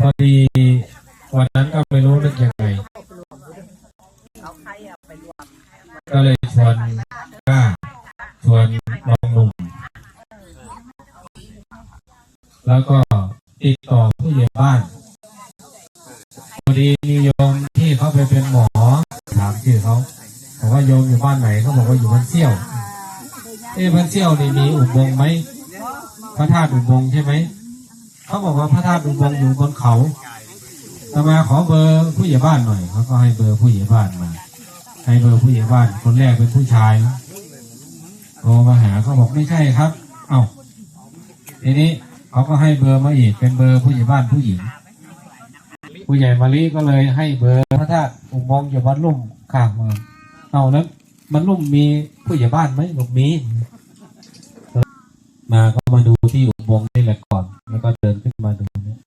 พอดีวันนั้นก็ไม่รู้นึกยังไง ก็เลยชวนก้าชวนน้องหนุ่ม แล้วก็ติดต่อผู้ใหญ่บ้านพอดีมีโยมที่เขาไปเป็นหมอ ถามชื่อเขาบอกว่าโยมอยู่บ้านไหนเขาบอกว่าอยู่บ้านเซี่ยวเอ้บ้านเซี่ยวนี่มีอุโมงค์ไหมพระธาตุอุโมงค์ใช่ไหม เขาบอกว่าพระธาตุอุโมงอยู่บนเขาอามาขอเบอร์ผู้ใหญ่บ้านหน่อยเขาก็ให้เบอร์ผู้ใหญ่บ้านมา ให้เบอร์ผู้ใหญ่บ้าน คนแรกเป็นผู้ชายโทรมาหาเขาบอกไม่ใช่ครับ เอ้าทีนี้เขาก็ให้เบอร์มาอีกเป็นเบอร์ผู้ใหญ่บ้านผู้หญิง ผู้ใหญ่มาลีก็เลยให้เบอร์พระธาตุอุโมงอยู่วัดลุ่มข้างเมืองเอานั้นมันลุ่มมีผู้ใหญ่บ้านไหมบอกมี มาก็มาดูที่อุโมงค์นี่แหละก่อน แล้วก็ เดินขึ้นมาดูเนี่ย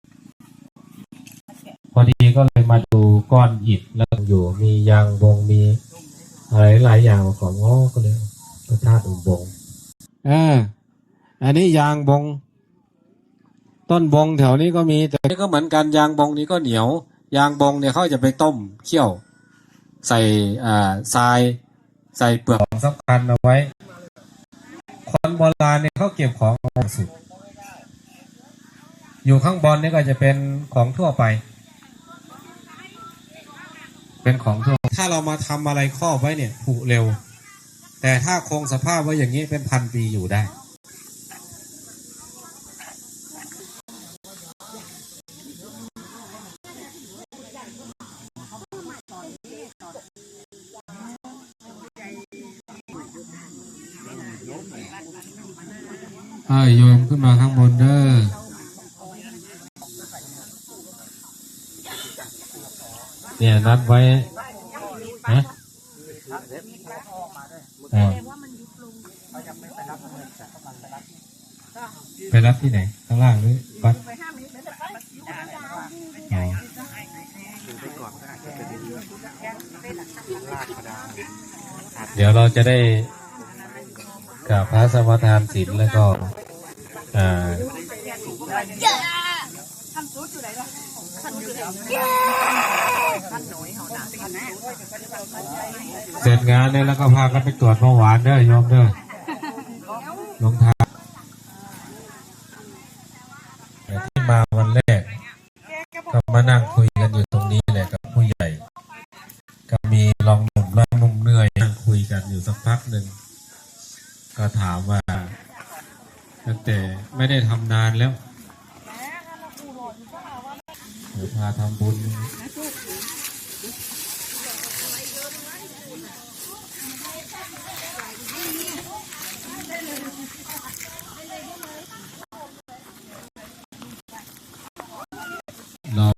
พอดีก็เลยมาดูก้อนอิฐแล้วอยู่มียางบงมีอะไรหลายอย่างมาก่อนอ๋อก็เลยพระธาตุอุโมงค์อ่าอันนี้ยางบง ต้นบงแถวนี้ก็มี แต่นี่ก็เหมือนกันยางบงนี้ก็เหนียว ยางบงเนี่ยเขาจะไปต้มเคี่ยว ใส่อ่าทราย ใส่เปลือกของสำคัญเอาไว้คนโบราณเนี่ยเขาเก็บของเอาไว้สุด อยู่ข้างบนนี่ก็จะเป็นของทั่วไป เป็นของทั่ว ถ้าเรามาทำอะไรครอบไว้เนี่ยผุเร็ว แต่ถ้าคงสภาพไว้อย่างนี้เป็นพันปีอยู่ได้โยมขึ้นมาข้างบนเด้อ เนี่ยนัดไว้นะไปรับที่ไหนข้างล่างหรือวัดเดี๋ยวเราจะได้กราบพระสมทานศีลแล้วก็อ่า เสร็จงานเนี่ยแล้วก็พากันไปตรวจเบาหวานเด้อโยมเด้อลงทางแต่ที่มาวันแรก ก็มานั่งคุยกันอยู่ตรงนี้แหละกับผู้ใหญ่ ก็มีลองหนุ่มลองหนุ่มเหนื่อยนั่งคุยกันอยู่สักพักหนึ่งก็ถามว่าตั้งแต่ไม่ได้ทำนานแล้ว พาทำบุญ รอ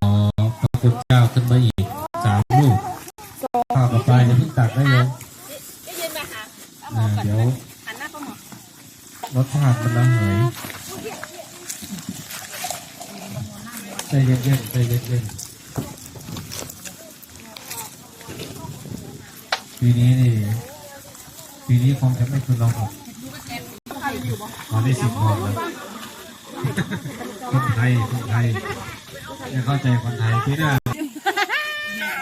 พระคุณเจ้าขึ้นมาอีกสามลูกข้าวกับปลาจะเพิ่งตักได้ยังอ่าเดี๋ยวรสชาติมันระเหยใจเย็นๆใจเย็นๆปี นี้นี่ปีนี้คงจะไม่คุณลองออกตอนนี้สิบโมงแล้วคนไทยคนไทยจะเข้าใจคนไทยพี่น่า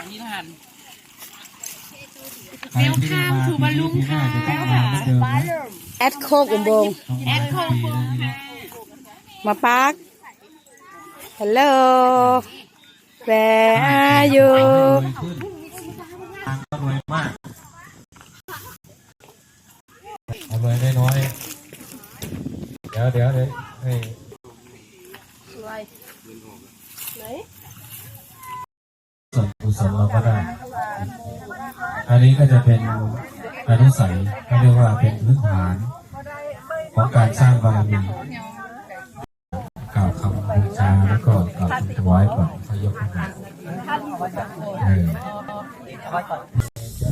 นิทานใครที่ได้มาปีนี้พี่น่าจะต้องมาเหมือนเดิมนะแอดโคกอุโมงค์ต้องมาทุกปีนะพี่นะมาปาร์ค Hello Where are you รวยขึ้นทางก็รวยมาก เอารวยได้น้อยเดี๋ยวเดี๋ยวเดี๋ยวให้ส่วนกุศลเราก็ได้ อันนี้ก็จะเป็นอนุสัยเขาเรียกว่าเป็นพื้นฐานของการสร้างบารมีกล่าวคำบูชาแล้วก็กล่าวถวายก่อนพยกขึ้นมาเออ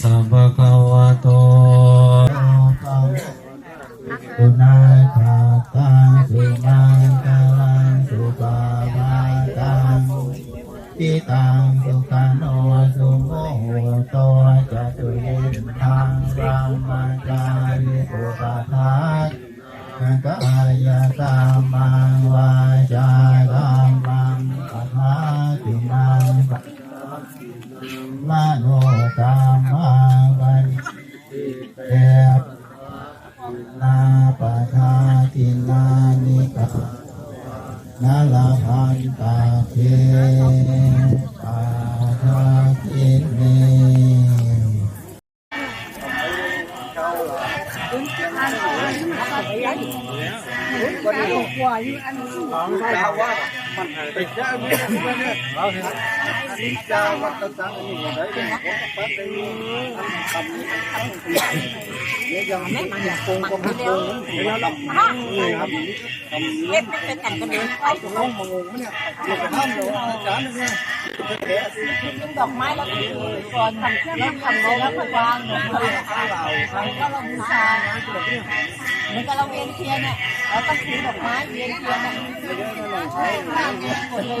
โนาลาพันตาเท ดอกไม้แล้วก็ก่อนทำเครื่องแล้วทำแล้วก็วางดอกไม้ก็เราบูชาเหมือนกับเราเวียนเทียนเนี่ยเราต้องถือดอกไม้เวียนเทียนเนี่ยกดเลย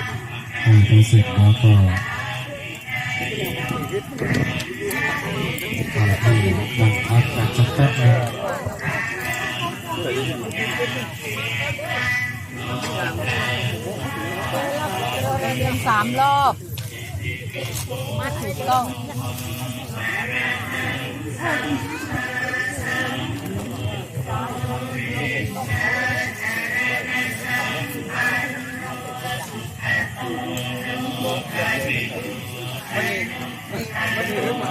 อ่าพอเสร็จแล้วก็ขอให้นั่งพักกันสักแป๊บนึงเรียนสามรอบมาถูกต้อง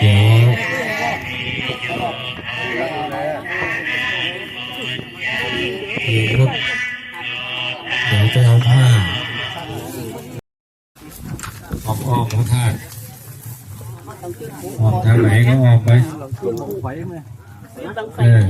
เดี๋ยวเดี๋ยวเดี๋ยวจะเอาผ้าออกอ้อมพระธาตุออกทางไหนก็ออกไปเออ